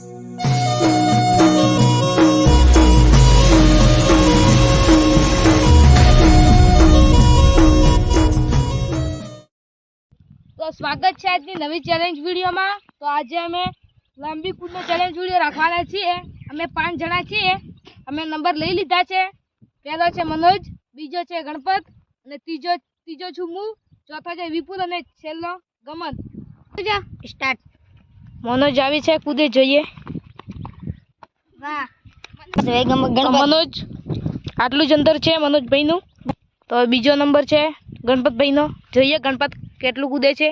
તો સ્વાગત છે આજની નવી ચેલેન્જ વિડીયોમાં. તો આજે અમે લાંબી કૂદનો ચેલેન્જ વીડિયો રાખવાના છીએ. અમે પાંચ જણા છીએ. અમે નંબર લઈ લીધા છે. પહેલો છે મનોજ, બીજો છે ગણપત, અને ત્રીજો ત્રીજો છું હું. ચોથો છે વિપુલ અને છેલ્લો ગમન. સ્ટાર્ટ. મનોજ આવી છે કૂદે જોઈએ. મનોજ આટલું જ અંતર છે મનોજભાઈનું. તો બીજો નંબર છે ગણપતભાઈનો. જોઈએ ગણપત કેટલું કૂદે છે.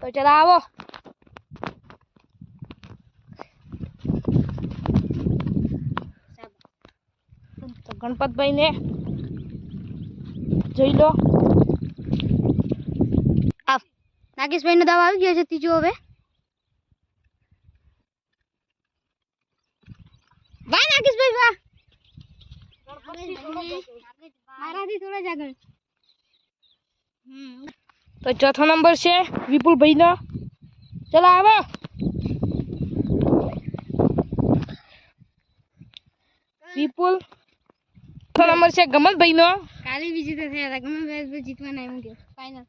તો ચલો આવો. ગણપતભાઈ ગણપતભાઈને જોઈ લો. નાગેશભાઈ નો દાવ આવી ગયો છે ત્રીજો હવે. વાહ નાગેશભાઈ વાહ. મારાથી થોડા જ આગળ. તો ચોથો નંબર છે વિપુલભાઈનો. ચલો આવો. વિપુલ ચોથો નંબર છે ગમતભાઈનો કાલે બીજી તો થયા હતા. ગમે ભાઈ જીતવાના એમ કે ફાઇનલ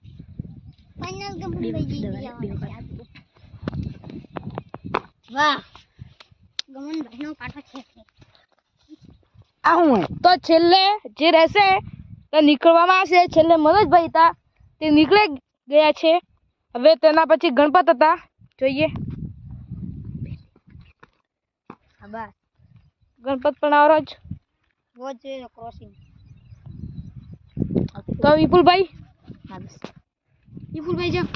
ફાઇનલ ગમનભાઈ જીતી વાહ. ગમનભાઈ નો પાઠો છે. તો છેલ્લે જે રહેશે તે નીકળવામાં આવશે. છેલ્લે મનોજભાઈ હતા. તે નીકળી ગયા છે. હવે તેના પછી ગણપત હતા. જોઈએ. હા બસ. ગણપત પણ આવરો જ. બહુ જ ક્રોસિંગ તો વિપુલભાઈ? વિપુલભાઈ જાઓ.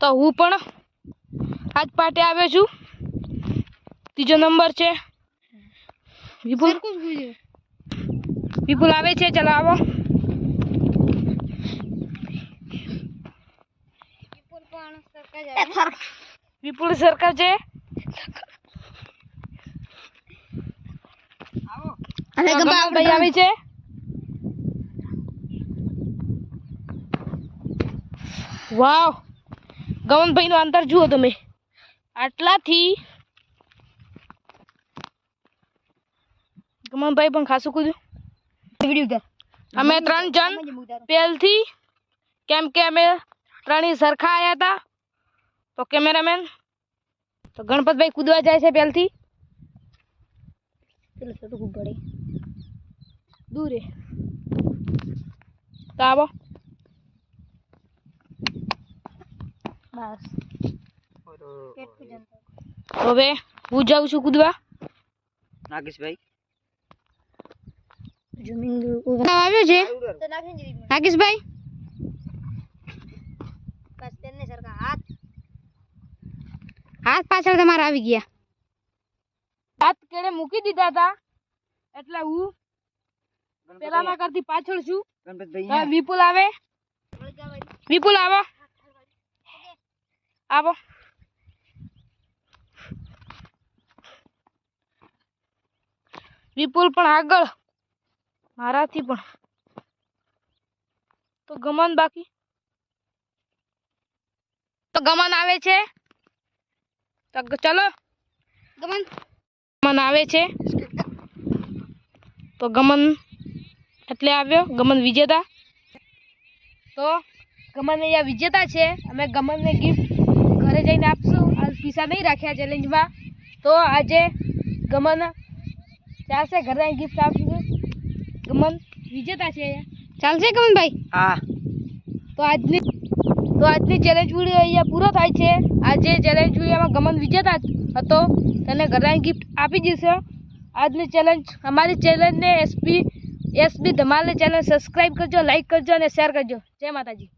તો હું પણ આજ પાટે આવ્યો છું. ત્રીજો નંબર છે. વિપુલ વિપુલ આવે છે ચલો આવો. વિપુલ પણ સરખા જ આવે. વિપુલ સરકાર છે? અને આવે છે? વાવ. ગમનભાઈ નું અંતર જુઓ તમે. આટલાથી ગમનભાઈ પણ ખાસું કૂદ્યું વીડિયો ઉતાર. અમે ત્રણ જણ પહેલથી કેમ કે અમે ત્રણેય સરખા આવ્યા હતા તો કેમેરામેન તો ગણપતભાઈ કૂદવા જાય છે પહેલથી. પેલો છોટું ખૂબ પડે દૂરે તો આવો. બસ. કેટલું જંતર તો હવે હું જાઉં છું કૂદવા. નાગેશભાઈ? જમીન આવ્યો છે. નાગેશભાઈ હાથ. પાછળ તમારા આવી ગયા. હાથ કેડે મૂકી દીધા હતા એટલે હું પેલાના કરતી પાછળ છું. વિપુલ આવે. વિપુલ આવો. આવો. વિપુલ પણ આગળ. મારાથી પણ. તો ગમન બાકી? તો ગમન આવે છે? તો ચલો. ગમન. ગમન આવે છે? તો ગમન એટલે આવ્યો? ગમન વિજેતા? તો ગમન અહીંયા વિજેતા છે. અમે ગમનને ગિફ્ટ ઘરે જઈને આપશું. આ પૈસા નહીં રાખ્યા ચેલેન્જમાં તો આજે ગમન ચાલશે. ઘરે ગિફ્ટ આપશું. ગમન વિજેતા છે ચાલશે ગમનભાઈ? હા. તો આજની તો આજની ચેલેન્જ વીડિયો અહીંયા પૂરો થાય છે. આજે ચેલેન્જ વિડીયોમાં ગમન વિજેતા હતો. તેને ઘરે ગિફ્ટ આપી દેશો આજની ચેલેન્જ અમારી ચેલેન્જને એસપી એસબી ધમાલની ચેનલ સબસ્ક્રાઈબ કરજો લાઈક કરજો અને શેર કરજો. જય માતાજી.